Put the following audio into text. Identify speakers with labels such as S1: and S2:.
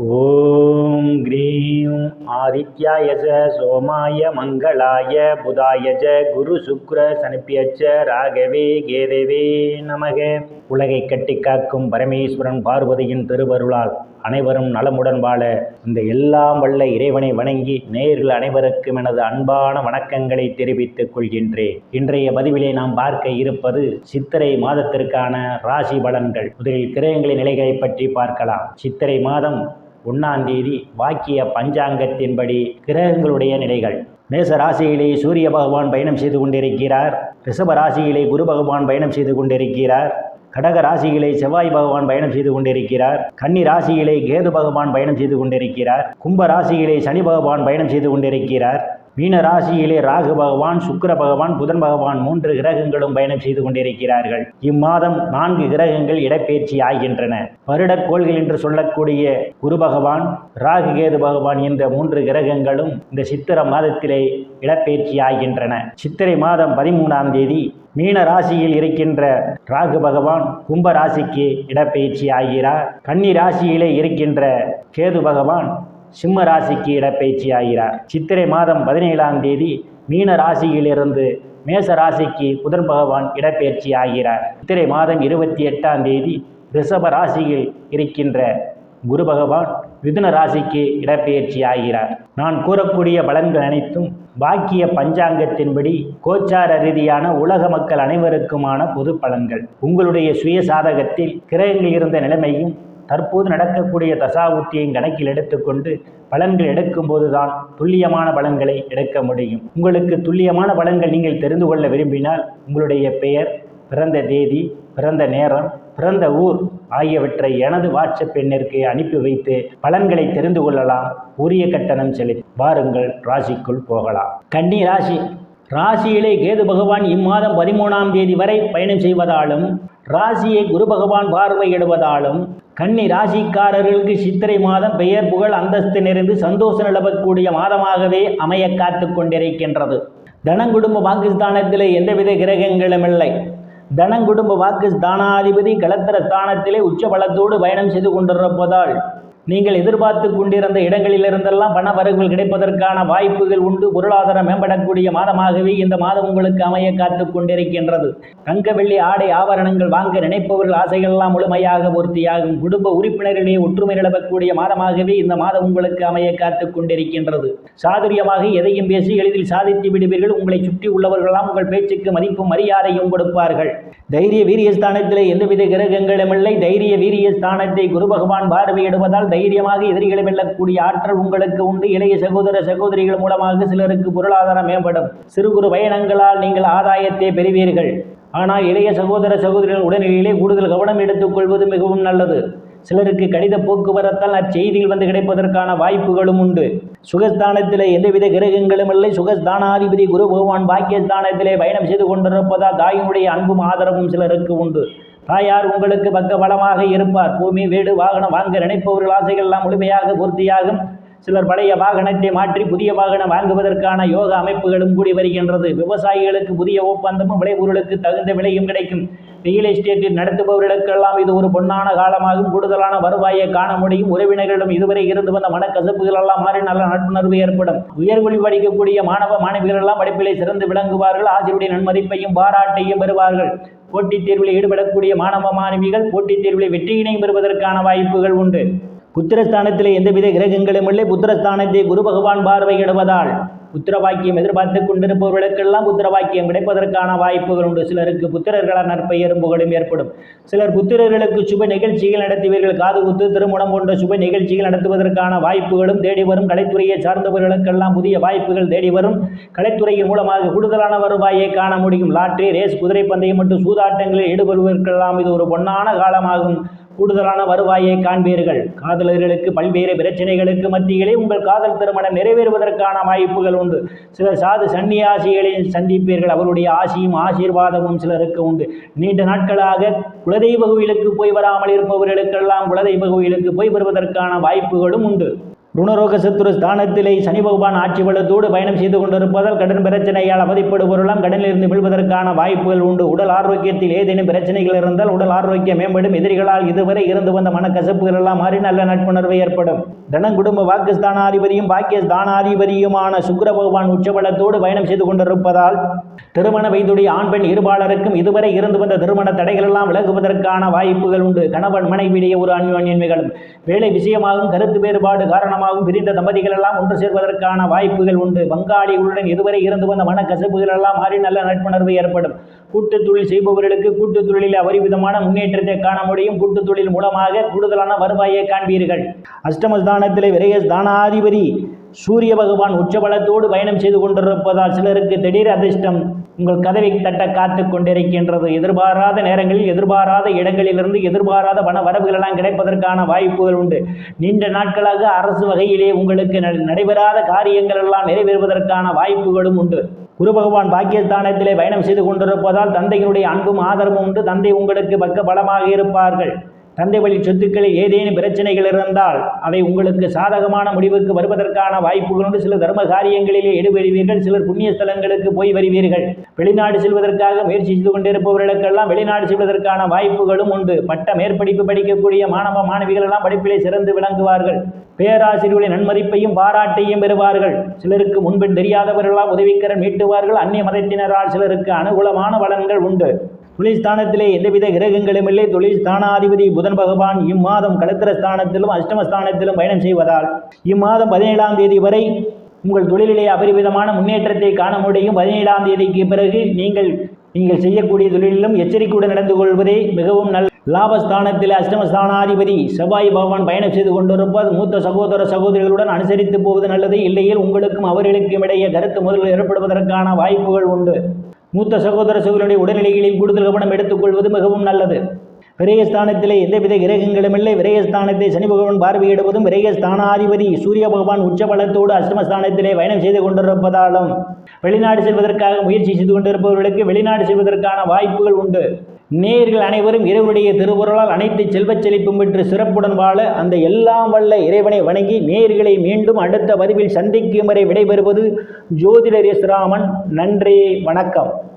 S1: ஓம் cream ஆதித்யாய ச சோமாய மங்களாய புதாய ச குரு சுக்ர சனுப்பியச்ச ராகவே கேதவே நமக. உலகை கட்டி காக்கும் பரமேஸ்வரன் பார்வதியின் திருவருளால் அனைவரும் நலமுடன் வாழ இந்த எல்லாம் வல்ல இறைவனை வணங்கி நேரில் அனைவருக்கும் எனது அன்பான வணக்கங்களை தெரிவித்துக் கொள்கின்றேன். இன்றைய பதிவிலே நாம் பார்க்க இருப்பது சித்திரை மாதத்திற்கான ராசி பலன்கள். முதலில் கிரகங்களின் நிலைகளை பற்றி பார்க்கலாம். சித்திரை மாதம் ஒன்றாந்தேதி வாக்கிய பஞ்சாங்கத்தின்படி கிரகங்களுடைய நிலைகள். மேச ராசியிலே சூரிய பகவான் பயணம் செய்து கொண்டிருக்கிறார். ரிஷப ராசியிலே குரு பகவான் பயணம் செய்து கொண்டிருக்கிறார். கடக ராசியிலே செவ்வாய் பகவான் பயணம் செய்து கொண்டிருக்கிறார். கன்னி ராசியிலே கேது பகவான் பயணம் செய்து கொண்டிருக்கிறார். கும்ப ராசியிலே சனி பகவான் பயணம் செய்து கொண்டிருக்கிறார். மீன ராசியிலே ராகு பகவான் சுக்கிர பகவான் புதன் பகவான் மூன்று கிரகங்களும் பயணம் செய்து கொண்டிருக்கிறார்கள். இம்மாதம் நான்கு கிரகங்கள் இடப்பெயர்ச்சி ஆகின்றன. வருடக்கோள்கள் என்று சொல்லக்கூடிய குரு பகவான் ராகு கேது பகவான் என்ற மூன்று கிரகங்களும் இந்த சித்திர மாதத்திலே இடப்பெயர்ச்சி ஆகின்றன. சித்திரை மாதம் பதிமூணாம் தேதி மீன ராசியில் இருக்கின்ற ராகு பகவான் கும்ப ராசிக்கு இடப்பெயர்ச்சி ஆகிறார். கன்னி ராசியிலே இருக்கின்ற கேது பகவான் சிம்ம ராசிக்கு இடப்பெயர்ச்சி ஆகிறார் சித்திரை மாதம் பதினேழாம் தேதி மீன ராசியிலிருந்து மேச ராசிக்கு புதன் பகவான் இடப்பெயர்ச்சி ஆகிறார் சித்திரை மாதம் இருபத்தி எட்டாம் தேதி ரிஷப ராசியில் இருக்கின்ற குரு பகவான் மிதுன ராசிக்கு இடப்பெயர்ச்சி ஆகிறார் நான் கூறக்கூடிய பலன்கள் அனைத்தும் பாக்கிய பஞ்சாங்கத்தின்படி கோச்சார ரீதியான உலக மக்கள் அனைவருக்குமான பொது பலன்கள். உங்களுடைய சுய சாதகத்தில் கிரகங்கள் இருந்த நிலைமையும் தற்போது நடக்கக்கூடிய தசாவுத்தியையும் கணக்கில் எடுத்துக்கொண்டு பலன்கள் எடுக்கும்போது தான் துல்லியமான பலன்களை எடுக்க முடியும். உங்களுக்கு துல்லியமான பலன்கள் நீங்கள் தெரிந்து கொள்ள விரும்பினால் உங்களுடைய பெயர் பிறந்த தேதி பிறந்த நேரம் பிறந்த ஊர் ஆகியவற்றை எனது வாட்ஸ்அப் எண்ணிற்கு அனுப்பி வைத்து பலன்களை தெரிந்து கொள்ளலாம். உரிய கட்டணம் செலுத்தி வாருங்கள். ராசிக்குள் போகலாம். கன்னி ராசி. ராசியிலே கேது பகவான் இம்மாதம் பதிமூணாம் தேதி வரை பயணம் செய்வதாலும் ராசியை குரு பகவான் பார்வையிடுவதாலும் கன்னி ராசிக்காரர்களுக்கு சித்திரை மாதம் பெயர் புகழ் அந்தஸ்து நிறைந்து சந்தோஷம் நிலவக்கூடிய மாதமாகவே அமைய காத்து கொண்டிருக்கின்றது. தனங்குடும்ப பாகிஸ்தானத்திலே எந்தவித கிரகங்களும் இல்லை. தனங்குடும்ப வாக்கு ஸ்தானாதிபதி ஸ்தானத்திலே உச்ச பலத்தோடு பயணம் செய்து கொண்டிருப்பதால் நீங்கள் எதிர்பார்த்து கொண்டிருந்த இடங்களிலிருந்தெல்லாம் பண வரவுகள் கிடைப்பதற்கான வாய்ப்புகள் உண்டு. பொருளாதாரம் மேம்படக்கூடிய மாதமாகவே இந்த மாதம் உங்களுக்கு அமைய காத்து கொண்டிருக்கின்றது. தங்க வெள்ளி ஆடை ஆபரணங்கள் வாங்க நினைப்பவர்கள் ஆசைகளெல்லாம் முழுமையாக பூர்த்தியாகும். குடும்ப உறுப்பினர்களிடையே ஒற்றுமை நிலவக்கூடிய மாதமாகவே இந்த மாதம் உங்களுக்கு அமைய காத்து கொண்டிருக்கின்றது. சாதுரியமாக எதையும் பேசி எளிதில் சாதித்து விடுவீர்கள். உங்களை சுற்றி உள்ளவர்களெல்லாம் உங்கள் பேச்சுக்கு மதிப்பும் மரியாதையும் கொடுப்பார்கள். தைரிய வீரிய ஸ்தானத்திலே எந்தவித கிரகங்களும் இல்லை தைரிய வீரிய ஸ்தானத்தை குரு பகவான் பார்வையிடுவதால் தைரியமாக எதிரிகளை வெல்லக்கூடிய ஆற்றல் உங்களுக்கு உண்டு. இளைய சகோதர சகோதரிகள் மூலமாக சிலருக்கு பொருளாதாரம் மேம்படும். சிறு குறு பயணங்களால் நீங்கள் ஆதாயத்தை பெறுவீர்கள். ஆனால் இளைய சகோதர சகோதரிகள் உடல்நிலையிலே கூடுதல் கவனம் எடுத்துக்கொள்வது மிகவும் நல்லது. சிலருக்கு கடித போக்குவரத்தால் அச்செய்திகள் வந்து கிடைப்பதற்கான வாய்ப்புகளும் உண்டு. சுகஸ்தானத்திலே எந்தவித கிரகங்களும் இல்லை. சுகஸ்தானாதிபதி குரு பகவான் பாக்கியஸ்தானத்திலே பயணம் செய்து கொண்டிருப்பதால் தாயினுடைய அன்பும் ஆதரவும் சிலருக்கு உண்டு. தாயார் உங்களுக்கு பக்க பலமாக இருப்பார். பூமி வீடு வாகனம் வாங்க நினைப்பவர்கள் ஆசைகள் எல்லாம் முழுமையாக பூர்த்தியாகும். சிலர் பழைய வாகனத்தை மாற்றி புதிய வாகனம் வாங்குவதற்கான யோக அமைப்புகளும் கூடி வருகின்றது. விவசாயிகளுக்கு புதிய ஒப்பந்தமும் விளைபொருளுக்கு தகுந்த விலையும் கிடைக்கும். ரியல் எஸ்டேட்டில் நடத்துபவர்களுக்கெல்லாம் இது ஒரு பொன்னான காலமாகும். கூடுதலான வருவாயை காண முடியும். உறவினர்களிடம் இதுவரை இருந்து வந்த மனக்கசப்புகள் எல்லாம் மாறி நல்ல நட்புணர்வு ஏற்படும். உயர்வழி படிக்கக்கூடிய மாணவ மாணவிகள் எல்லாம் படிப்பிலே சிறந்து விளங்குவார்கள். ஆசிரியருடைய நன்மதிப்பையும் பாராட்டையும் பெறுவார்கள். போட்டித் தேர்வில் ஈடுபடக்கூடிய மாணவ மாணவிகள் போட்டித் தேர்வில் வெற்றியினையும் பெறுவதற்கான வாய்ப்புகள் உண்டு. புத்திரஸ்தானத்தில் எந்தவித கிரகங்களும் இல்லை. புத்திரஸ்தானத்தை குரு பகவான் பார்வையிடுவதால். புத்திரவாக்கியம் எதிர்பார்த்து கொண்டிருப்பவர்களுக்கெல்லாம் புத்திரவாக்கியம் கிடைப்பதற்கான வாய்ப்புகள் உண்டு. சிலருக்கு புத்திரர்களால் நற்பெயரும் புகழும் ஏற்படும். சிலர் புத்திரர்களுக்கு சுப நிகழ்ச்சிகள் நடத்துவீர்கள். காது குத்து திருமணம் போன்ற சுப நிகழ்ச்சிகள் நடத்துவதற்கான வாய்ப்புகளும் தேடி வரும். கலைத்துறையை சார்ந்தவர்களுக்கெல்லாம் புதிய வாய்ப்புகள் தேடி வரும். கலைத்துறையின் மூலமாக கூடுதலான வருவாயை காண முடியும். லாட்ரி ரேஸ் குதிரை பந்தயம் மற்றும் சூதாட்டங்களில் ஈடுபடுவதற்கெல்லாம் இது ஒரு பொன்னான காலமாகும். கூடுதலான வருவாயை காண்பீர்கள். காதலர்களுக்கு பல்வேறு பிரச்சனைகளுக்கு மத்தியிலே உங்கள் காதல் திருமணம் நிறைவேறுவதற்கான வாய்ப்புகள் உண்டு. சிலர் சாது சன்னியாசிகளை சந்திப்பீர்கள். அவருடைய ஆசியும் ஆசீர்வாதமும் சிலருக்கு உண்டு. நீண்ட நாட்களாக குலதெய்வ கோயிலுக்கு போய் வராமல் இருப்பவர்களுக்கெல்லாம் குலதெய்வ கோயிலுக்கு போய் வருவதற்கான வாய்ப்புகளும் உண்டு. ருணரோக சத்துரு ஸ்தானத்திலே சனி பகவான் ஆட்சி பலத்தோடு பயணம் செய்து கொண்டிருப்பதால் கடன் பிரச்சனையால் அவதிப்படுபவரெல்லாம் கடனிலிருந்து மீள்வதற்கான வாய்ப்புகள் உண்டு. உடல் ஆரோக்கியத்தில் ஏதேனும் பிரச்சனைகள் இருந்தால் உடல் ஆரோக்கியம் மேம்படும். எதிரிகளால் இதுவரை இருந்து வந்த மனக்கசப்புகள் எல்லாம் மாறி நல்ல நட்புணர்வு ஏற்படும். தனம் குடும்ப வாக்குஸ்தானாதிபதியும் பாக்கிய ஸ்தானாதிபதியுமான சுக்கர பகவான் உச்சபலத்தோடு பயணம் செய்து கொண்டிருப்பதால் திருமண வயதுடைய ஆண் பெண் இருபாலருக்கும் இதுவரை இருந்து வந்த திருமண தடைகள் எல்லாம் விலகுவதற்கான வாய்ப்புகள் உண்டு. கணவன் மனைவியிடையே ஒரு அந்யோன்யம் நிகழும். வேலை விஷயமாகவும் கருத்து வேறுபாடு காரணமாகவும் பிரிந்த தம்பதிகள் எல்லாம் ஒன்று சேர்வதற்கான வாய்ப்புகள் உண்டு. பங்காளிகளுடன் இதுவரை இருந்து வந்த மனக்கசப்புகள் எல்லாம் மாறி நல்ல நட்புணர்வு ஏற்படும். கூட்டுத் தொழில் செய்பவர்களுக்கு கூட்டுத் தொழிலில் அபரிவிதமான முன்னேற்றத்தை காண முடியும். கூட்டுத் தொழில் மூலமாக கூடுதலான வருவாயை காண்பீர்கள். அஷ்டமஸ்தானத்தில் விரைய ஸ்தானாதிபதி சூரிய பகவான் உச்சபலத்தோடு பயணம் செய்து கொண்டிருப்பதால் சிலருக்கு திடீர் அதிர்ஷ்டம் உங்கள் கதவை தட்ட காத்து கொண்டிருக்கின்றது. எதிர்பாராத நேரங்களில் எதிர்பாராத இடங்களிலிருந்து எதிர்பாராத பண வரவுகள் எல்லாம் கிடைப்பதற்கான வாய்ப்புகள் உண்டு. நீண்ட நாட்களாக அரசு வகையிலே உங்களுக்கு ந- நடைபெறாத காரியங்கள் எல்லாம் நிறைவேறுவதற்கான வாய்ப்புகளும் உண்டு. குரு பகவான் பாக்கியஸ்தானத்திலே பயணம் செய்து கொண்டிருப்பதால் தந்தையினுடைய அன்பும் ஆதரவும் உண்டு. தந்தை உங்களுக்கு பக்க பலமாக இருப்பார்கள். தந்தை வழி சொத்துக்களில் ஏதேனும் பிரச்சனைகள் இருந்தால் அவை உங்களுக்கு சாதகமான முடிவுக்கு வருவதற்கான வாய்ப்புகளோடு சில தர்ம காரியங்களிலே ஈடுபடுவீர்கள். சிலர் புண்ணிய ஸ்தலங்களுக்கு போய் வருவீர்கள். வெளிநாடு செல்வதற்காக முயற்சி செய்து கொண்டிருப்பவர்களுக்கெல்லாம் வெளிநாடு செல்வதற்கான வாய்ப்புகளும் உண்டு. பட்ட மேற்படிப்பு படிக்கக்கூடிய மாணவ மாணவிகள் எல்லாம் படிப்பிலே சிறந்து விளங்குவார்கள். பேராசிரியர்களின் நன்மதிப்பையும் பாராட்டையும் பெறுவார்கள். சிலருக்கு முன்பின் தெரியாதவர்களால் உதவிக்கரன் மீட்டுவார்கள். அந்நிய மதத்தினரால் சிலருக்கு அனுகூலமான வளங்கள் உண்டு. தொழில் ஸ்தானத்திலே எந்தவித கிரகங்களும் இல்லை. தொழில் ஸ்தானாதிபதி புதன் பகவான் இம்மாதம் களத்திர ஸ்தானத்திலும் அஷ்டம ஸ்தானத்திலும் பயணம் செய்வதால் இம்மாதம் பதினேழாம் தேதி வரை உங்கள் தொழிலிலே அபரிவிதமான முன்னேற்றத்தை காண முடியும். பதினேழாம் தேதிக்கு பிறகு நீங்கள் நீங்கள் செய்யக்கூடிய தொழிலிலும் எச்சரிக்கையுடன் நடந்து கொள்வதே மிகவும் நல்ல லாபஸ்தானத்தில் அஷ்டமஸ்தானாதிபதி செவ்வாய் பகவான் பயணம் செய்து கொண்டிருப்பது மூத்த சகோதர சகோதரிகளுடன் அனுசரித்து போவது நல்லது. இல்லையில் உங்களுக்கும் அவர்களுக்கும் இடையே கருத்து முதல்கள் ஏற்படுவதற்கான வாய்ப்புகள் உண்டு. மூத்த சகோதர சகோதரனுடைய உடல்நிலைகளில் கூடுதல் கவனம் எடுத்துக்கொள்வது மிகவும் நல்லது. விரயஸ்தானத்திலே எந்தவித கிரகங்களும் இல்லை. விரயஸ்தானத்தை சனி பகவான் பார்வையிடுவதும் விரயஸ்தானாதிபதி சூரிய பகவான் உச்சபலத்தோடு அஷ்டமஸ்தானத்திலே பயணம் செய்து கொண்டிருப்பதாலும் வெளிநாடு செல்வதற்காக முயற்சி செய்து கொண்டிருப்பவர்களுக்கு வெளிநாடு செல்வதற்கான வாய்ப்புகள் உண்டு. நேர்கள் அனைவரும் இறைவனுடைய திருவுருளால் அனைத்து செல்வச் செழிப்பும் பெற்று சிறப்புடன் வாழ அந்த எல்லாம் வல்ல இறைவனை வணங்கி நேர்களை மீண்டும் அடுத்த பதிவில் சந்திக்கும் வரை விடைபெறுவது ஜோதிடர் எஸ் ராமன் நன்றி வணக்கம்.